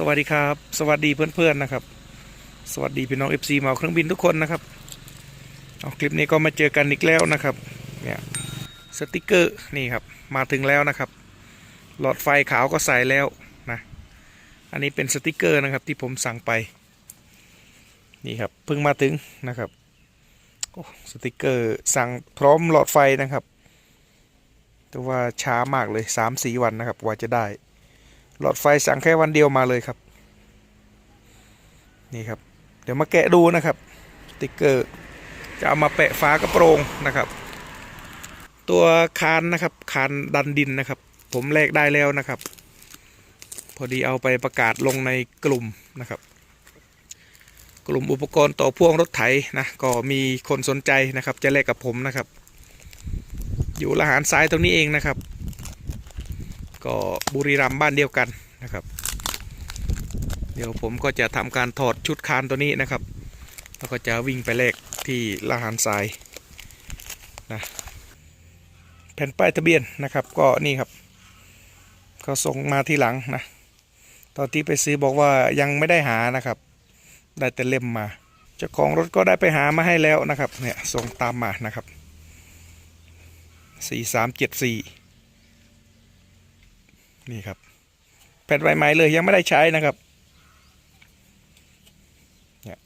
สวัสดีครับ สวัสดีเพื่อนๆนะครับ สวัสดีพี่น้อง FC เมาเครื่องบินทุกคนนะครับเอาคลิปนี้ก็มาเจอกันอีกแล้วนะครับเนี่ยสติกเกอร์นี่ครับมาถึงแล้วนะครับ หลอดไฟขาวก็ใส่แล้วนะอันนี้เป็นสติกเกอร์นะครับที่ผมสั่งไปนี่ครับเพิ่งมาถึงนะครับสติกเกอร์สั่งพร้อมหลอดไฟนะครับ แต่ว่าช้ามากเลย3-4วันนะครับกว่าจะได้ หลอดไฟสั่งแค่วันเดียวมาเลยครับ นี่ครับ เดี๋ยวมาแกะดูนะครับ ติ๊กเกอร์จะเอามาแปะฝากระโปรงนะครับ ตัวคานนะครับคานดันดินนะครับ ผมแลกได้แล้วนะครับ พอดีเอาไปประกาศลงในกลุ่มนะครับ กลุ่มอุปกรณ์ต่อพ่วงรถไถนะก็มีคนสนใจนะครับ จะแลกกับผมนะครับ อยู่ละหารซ้ายตรงนี้เองนะครับ ก็บุรีรัมย์บ้านเดียวกันนะครับ เดี๋ยวผมก็จะทำการถอดชุดคานตัวนี้นะครับ แล้วก็จะวิ่งไปแลกที่ละหารทรายนะแผ่นป้ายทะเบียนนะครับ ก็นี่ครับเขาส่งมาที่หลังนะตอนที่ไปซื้อบอกว่ายังไม่ได้หานะครับ ได้แต่เล่มมาเจ้าของรถก็ได้ไปหามาให้แล้วนะครับเนี่ยส่งตามมานะครับสี่สามเจ็ดสี่ นี่ครับ แผ่นใหม่ๆเลยยังไม่ได้ใช้นะครับเนี่ย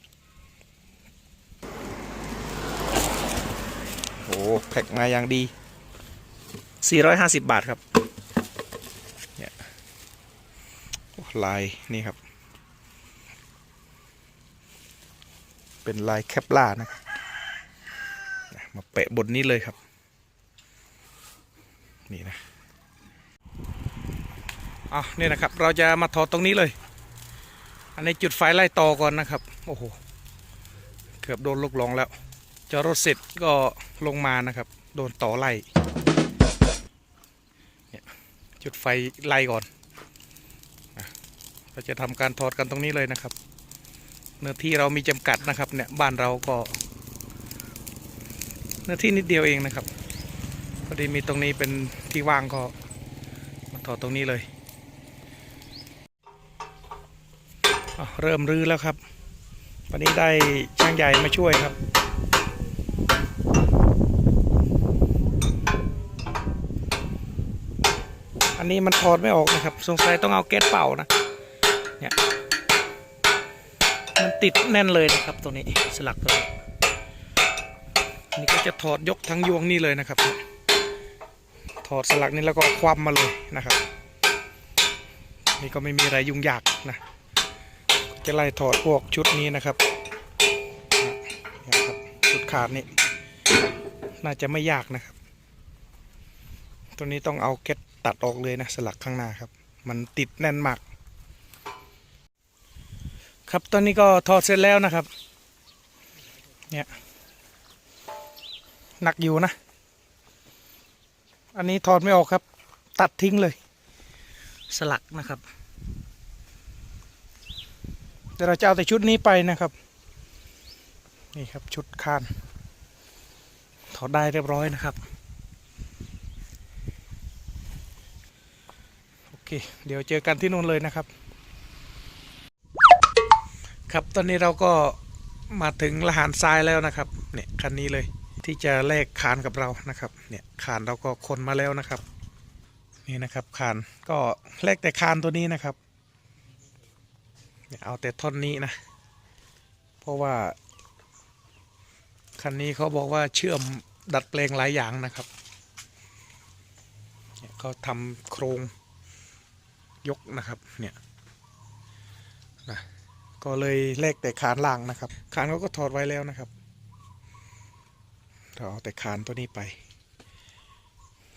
โอ้แพ็คมาอย่างดี 450 บาทครับเนี่ยลายนี่ครับ เป็นลายแคปล่านะครับเนี่ยมาแปะบนนี้เลยครับ นี่นะ อะนี่นะครับ เราจะมาถอดตรงนี้เลย อันนี้จุดไฟไล่ต่อก่อนนะครับ โอ้โห เกือบโดนลูกหลงแล้วจอดรถเสร็จก็ลงมานะครับ โดนต่อไล่จุดไฟไล่ก่อนเราจะทำการถอดกันตรงนี้เลยนะครับ เนื้อที่เรามีจำกัดนะครับ เนี่ยบ้านเราก็ เนื้อที่นิดเดียวเองนะครับพอดีมีตรงนี้เป็นที่ว่างก็มาถอดตรงนี้เลย อะ เริ่มรื้อแล้วครับ วันนี้ได้ช่างใหญ่มาช่วยครับอันนี้มันถอดไม่ออกนะครับ สงสัยต้องเอาแก๊สเป่านะ เนี่ย มันติดแน่นเลยนะครับตัวนี้สลักตัวนี้อันนี่ก็จะถอดยกทั้งยวงนี่เลยนะครับ ถอดสลักนี้แล้วก็คว่ำมาเลยนะครับ นี่ก็ไม่มีอะไรยุ่งยาก จะไล่ถอดพวกชุดนี้นะครับนี่ยครับชุดขาดนี่น่าจะไม่ยากนะครับ ตัวนี้ต้องเอาเก็ตตัดออกเลยนะสลักข้างหน้าครับ มันติดแน่นมาก ครับตอนนี้ก็ถอดเสร็จแล้วนะครับ เนี่ยหนักอยู่นะ อันนี้ถอดไม่ออกครับ ตัดทิ้งเลย สลักนะครับ เดี๋ยวเราจะเอาแต่ชุดนี้ไปนะครับ นี่ครับชุดคานถอดได้เรียบร้อยนะครับ โอเค เดี๋ยวเจอกันที่นู่นเลยนะครับ ครับตอนนี้เราก็มาถึงละหารทรายแล้วนะครับ เนี่ยคันนี้เลยที่จะแลกคานกับเรานะครับ เนี่ยคานเราก็คนมาแล้วนะครับ นี่นะครับคานก็แลกแต่คานตัวนี้นะครับ เอาแต่ท่อนนี้นะ เพราะว่า คันนี้เขาบอกว่าเชื่อมดัดแปลงหลายอย่างนะครับเขาทำโครงยกนะครับเนี่ยนะก็เลยแลกแต่คานล่างนะครับ คานเขาก็ถอดไว้แล้วนะครับเราเอาแต่คานตัวนี้ไป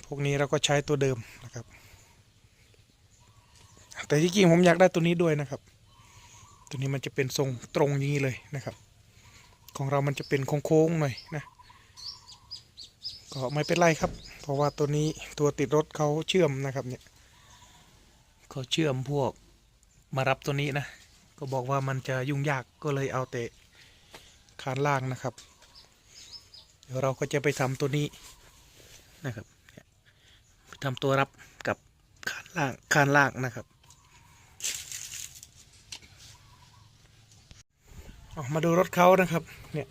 พวกนี้เราก็ใช้ตัวเดิมนะครับ แต่ที่จริงผมอยากได้ตัวนี้ด้วยนะครับ ตัวนี้มันจะเป็นทรงตรงอย่างนี้เลยนะครับ ของเรามันจะเป็นโค้งๆหน่อยนะ ก็ไม่เป็นไรครับ เพราะว่าตัวนี้ตัวติดรถเขาเชื่อมนะครับเนี่ยเขาเชื่อมพวกมารับตัวนี้นะ ก็บอกว่ามันจะยุ่งยากก็เลยเอาแต่คานล่างนะครับ เดี๋ยวเราก็จะไปทำตัวนี้นะครับไปทำตัวรับกับคานล่างคานล่างนะครับ ออก มาดูรถเขานะครับ เนี่ย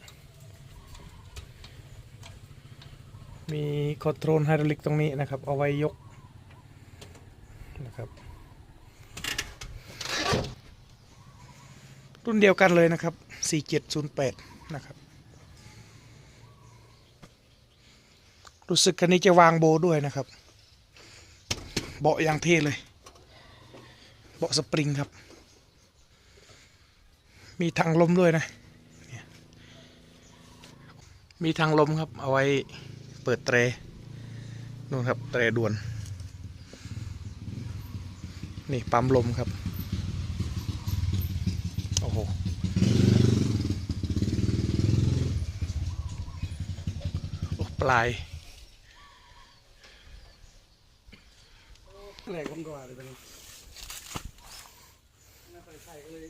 มีคอนโทรลไฮดรอลิกตรงนี้นะครับ เอาไว้ยกนะครับ รุ่นเดียวกันเลยนะครับ 4708 นะครับ รู้สึกคันนี้จะวางโบด้วยนะครับ เบาะอยางเท่เลย เบาะสปริงครับ มีทางลมด้วยนะ มีทางลมครับ เอาไว้เปิดเตรนู่นครับ เตรด่วน นี่ปั๊มลมครับ โอ้โหโอ้ปลาย แหลกผมก็ว่าเลยเป็นไม่ค่อยใช่ก็เลย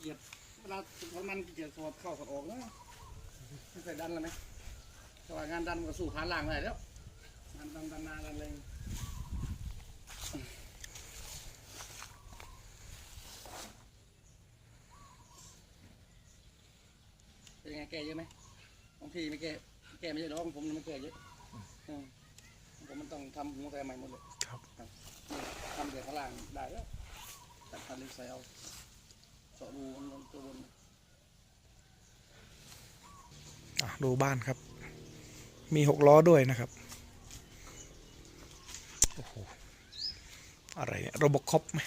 เหยียบเวลาเพ ราะมันเหยียบสอดเข้าสอดออกนะไม่เคยดันแล้วไหมแต่ว่างานดันมันก็สู้ผ่านล่างไม่ได้แล้วงานดันดันนาดันแรงเป็นยังไงแก้เยอะไหมบางทีไม่แก้แก้ไม่ใช่หรอกของผมไม่แก้เยอะอืมผมมันต้องทำหัวใจใหม่หมดเลยครับทำแต่ข้างล่างได้แล้วตัดพันเล็กใส่เอาเจาะรูมันตัวบน อะ ดูบ้านครับ มีหกล้อด้วยนะครับ โอ้โห อะไรเนี่ยโรบอคอปไหม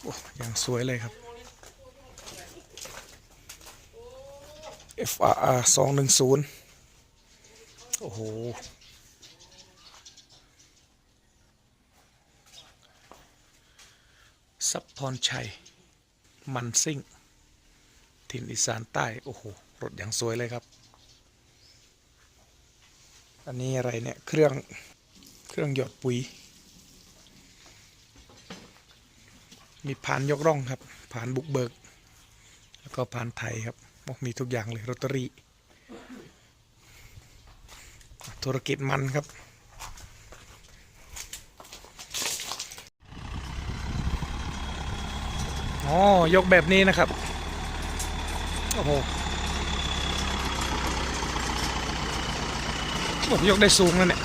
โอ้ยังสวยเลยครับ FRR สองหนึ่งศูนย์โอ้โห ซับพรชัย มันซิ่ง ถิ่นอีสานใต้ โอ้โห รถอย่างสวยเลยครับ อันนี้อะไรเนี่ย เครื่อง เครื่องหยอดปุ๋ย มีผ่านยกร่องครับ ผ่านบุกเบิก แล้วก็ผ่านไทยครับมีทุกอย่างเลยรตอรี่ ธุรกิจมันครับอ๋อยกแบบนี้นะครับ โอ้โหโอ้ยกได้สูงแล้วเนี่ย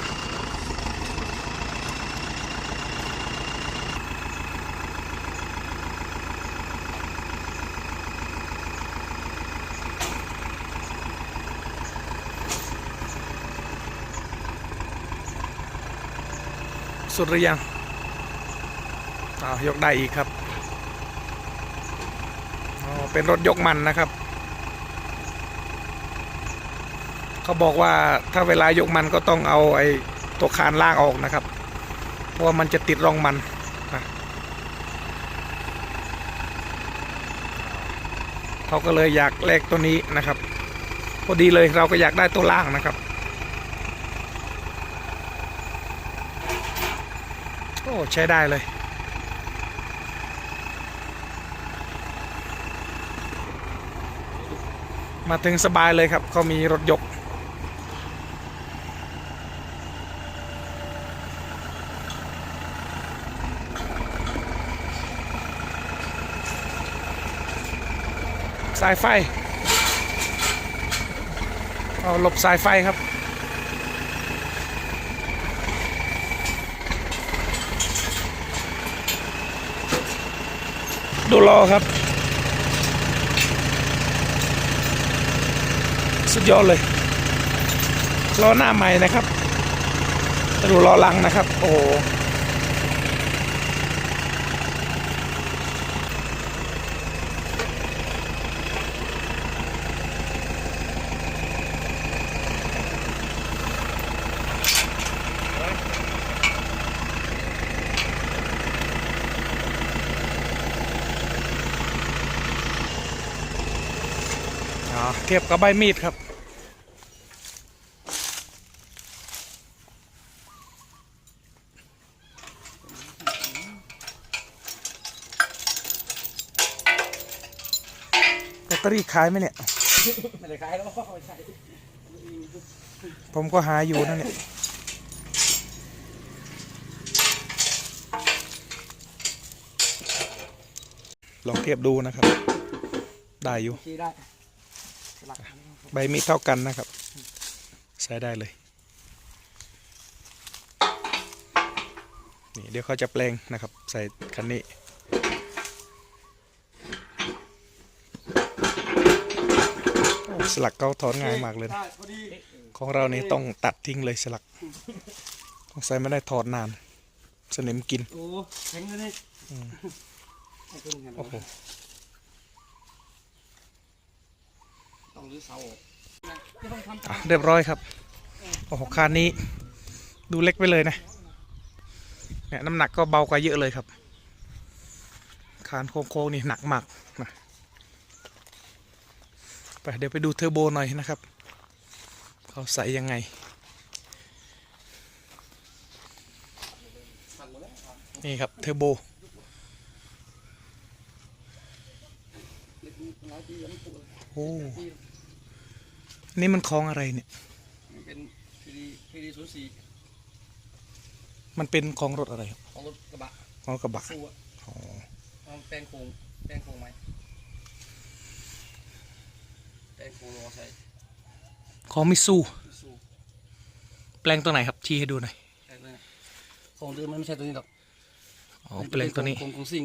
สุดหรือยังอ้าวยกได้อีกครับอ๋อเป็นรถยกมันนะครับ เขาบอกว่าถ้าเวลายกมันก็ต้องเอาไอ้ตัวคานล่างออกนะครับ เพราะว่ามันจะติดรองมันนะเขาก็เลยอยากแลกตัวนี้นะครับ พอดีเลยเราก็อยากได้ตัวล่างนะครับโอ้ใช้ได้เลยมาถึงสบายเลยครับเขามีรถยก สายไฟ เอาหลบสายไฟครับ ดูรอครับ สุดยอดเลยล้อหน้าใหม่นะครับดูล้อหลังนะครับ โอ้ เทียบกับใบมีดครับ แบตเตอรี่ขายไหมเนี่ย ไม่ได้ขายแล้วไม่ใช่ผมก็หาอยู่นั่นเนี่ยลองเทียบดูนะครับ ได้อยู่ ได้ สลักใบมีดเท่ากันนะครับ ใช้ได้เลย นี่เดี๋ยวเขาจะแปลงนะครับ ใส่คันนี้โอ้สลักเขาถอนง่ายมากเลยนะได้พอดีของเรานี่ต้องตัดทิ้งเลยสลักต้องใส่ไม่ได้ถอดนาน สนิมกิน โอ้แข็งเลยนี่อืมให้ขึ้นกันโอ้โห ต้องรื้อเสาออกอะเรียบร้อยครับโอ้โหคานนี้ ดูเล็กไปเลยนะเนี่ยน้ำหนักก็เบากว่าเยอะเลยครับ คานโค้งๆนี่หนักมากนะไปเดี๋ยวไปดูเทอร์โบหน่อยนะครับเขาใส่ยังไงนี่ครับเทอร์โบโอ้ นี่มันคล้องอะไรเนี่ย มันเป็นพีดีพีดีศูนย์สี่มันเป็นคล้องรถอะไรครับของรถกระบะคล้องกระบะสู้อะอ๋อเอาแปลงโครงแปลงโครงไหมแปลงโครงรอใส่คล้องมิซูสู้แปลงตัวไหนครับชี้ให้ดูหน่อยใช่เลยโครงเดิมมันไม่ใช่ตัวนี้หรอกอ๋อแปลงตัวนี้โครงของซิ่ง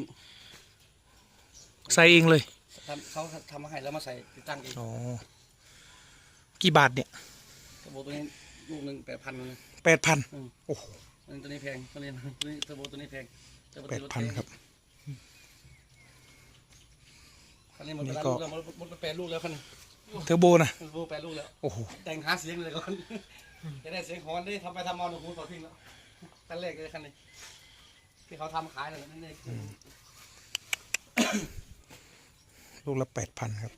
ใส่เองเลยทำเขาทำมาให้แล้วมาใส่ติดตั้งเองอ๋อ กี่บาทเนี่ยเทอร์โบตัวนี้ลูกหนึ่งแปดพันเลยแปดพันอืมโอ้โหตัวนี้ตัวนี้แพงตัวนี้ตัวนี้เทอร์โบตัวนี้แพงเทอร์โบแปดตัวพันนี้ครับคันนี้หมดนี่เวลาก็ลูกแล้วหมดหมดไปแปดลูกแล้วคันนี้เทอร์โบนะเทอร์โบแปดลูกแล้วโอ้โหแต่งหาเสียงเลยก่อนจะได้เสียงฮอนได้ทำไปทำมาหนูหูต่อทิ้งแล้วคันแรกเลยคันนี้ที่เขาทำขายเลยนั่นเองลูกละแปดพันครับ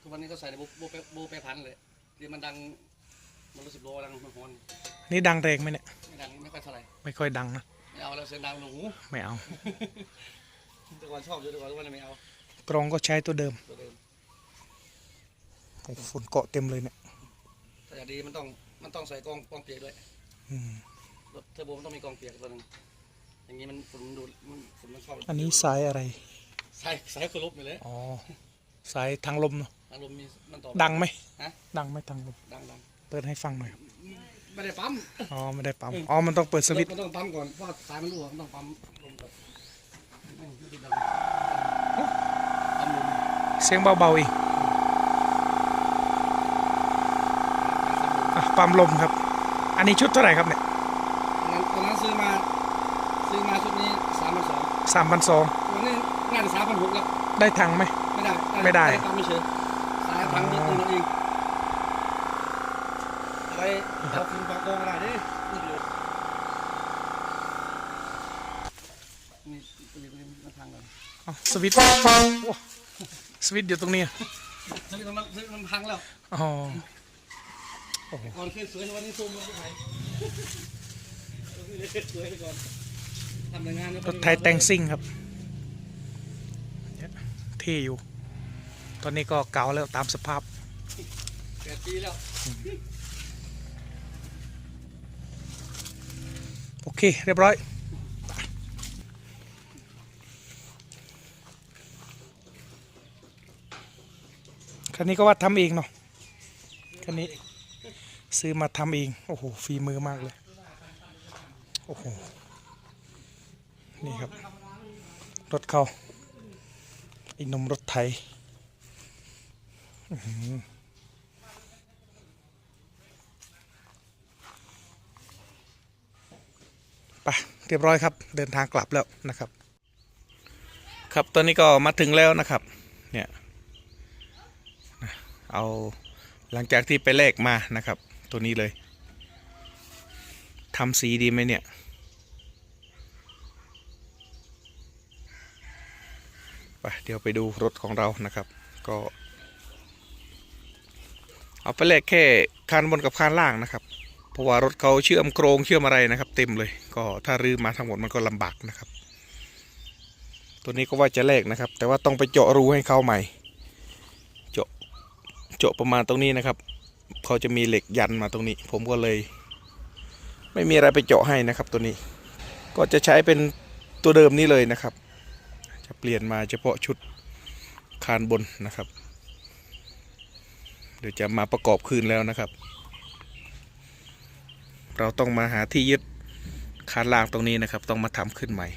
ทุกวันนี้ก็ใส่ในโบโบแปโบแปดพันเลยเดี๋ยวมันดังมันรู้สึกโลดังมันฮอนนี่ดังแรงไหมเนี่ย ไม่ดังไม่ค่อยเท่าไหร่ไม่ค่อยดังนะ ไม่เอาแล้วเสียงดังหนูหูไม่เอา แต่ก่อนชอบอยู่แต่ก่อนทุกวันนี้ไม่เอากรองก็ใช้ตัวเดิมตัวเดิมโอ้โหฝุ่นเกาะเต็มเลยเนี่ย แต่อย่างดีมันต้องมันต้องใส่กองกองเปียกด้วยอืมรถเทอร์โบมันต้องมีกองเปียกตัวหนึงอย่างนี้มันฝุ่นมันดูดมันฝุ่นมันชอบอันนี้สายอะไรใส่ใส่คือลบอยู่เลยอ๋อสายทางลมเนาะ อารมณ์มีมันต่อ ดังไหมฮะ ดังไหมทางลมดังดังเปิดให้ฟังหน่อยครับไม่ได้ปั๊มอ๋อไม่ได้ปั๊มอ๋อมันต้องเปิดสวิตช์มันต้องปั๊มก่อนเพราะว่าสายมันรั่วมันต้องปั๊มลมก่อนไม่ไม่ได้ดังปั๊มลมเสียงเบาๆอีกอะปั๊มลมครับ อันนี้ชุดเท่าไหร่ครับเนี่ยนั้นตอนนั้นซื้อมา ซื้อมาชุดนี้สามพันสองสามพันสองวันนี้น่าจะสามพันหกแล้วได้ทังไหมไม่ได้ไม่ได้ ปั๊มไม่เฉย สายพังนิดนึงนั่นเองเอาไปเอาฟิล์มปากโกงอะไรดินี่เลยนี่ตัวนี้ตัวนี้มันพังก่อนอ๋อสวิตช์โอ้สวิตช์อยู่ตรงนี้ซื้อมันซื้อมันพังแล้วอ๋อก่อนเคยสวยวันนี้ซูมลงไปไหนสวยไปก่อนทำแต่งานรถไทยแต่งซิ่งครับเนี่ยเท่อยู่ ตอนนี้ก็เก่าแล้วตามสภาพแปดปีแล้ว โอเค เรียบร้อย คันนี้ก็ว่าทำเองเนาะ คันนี้ซื้อมาทำเอง โอ้โห ฝีมือมากเลย โอ้โห นี่ครับ รถเขาไอ้หนมรถไทยอื้อหือ ไปเรียบร้อยครับ เดินทางกลับแล้วนะครับ ครับตอนนี้ก็มาถึงแล้วนะครับ เนี่ยเอาหลังจากที่ไปแลกมานะครับ ตัวนี้เลยทำสีดีไหมเนี่ยไปเดี๋ยวไปดูรถของเรานะครับ ก็ เอาไปแลกแค่คานบนกับคานล่างนะครับ เพราะว่ารถเขาเชื่อมโครงเชื่อมอะไรนะครับ เต็มเลย ก็ถ้ารื้อมาทั้งหมดมันก็ลำบากนะครับ ตัวนี้ก็ว่าจะแลกนะครับ แต่ว่าต้องไปเจาะรูให้เขาใหม่ เจาะเจาะประมาณตรงนี้นะครับเขาจะมีเหล็กยันมาตรงนี้ ผมก็เลย ไม่มีอะไรไปเจาะให้นะครับ ตัวนี้ ก็จะใช้เป็นตัวเดิมนี้เลยนะครับ จะเปลี่ยนมาเฉพาะชุดคานบนนะครับ เดี๋ยวจะมาประกอบคืนแล้วนะครับ เราต้องมาหาที่ยึดคานล่างตรงนี้นะครับ ต้องมาทำขึ้นใหม่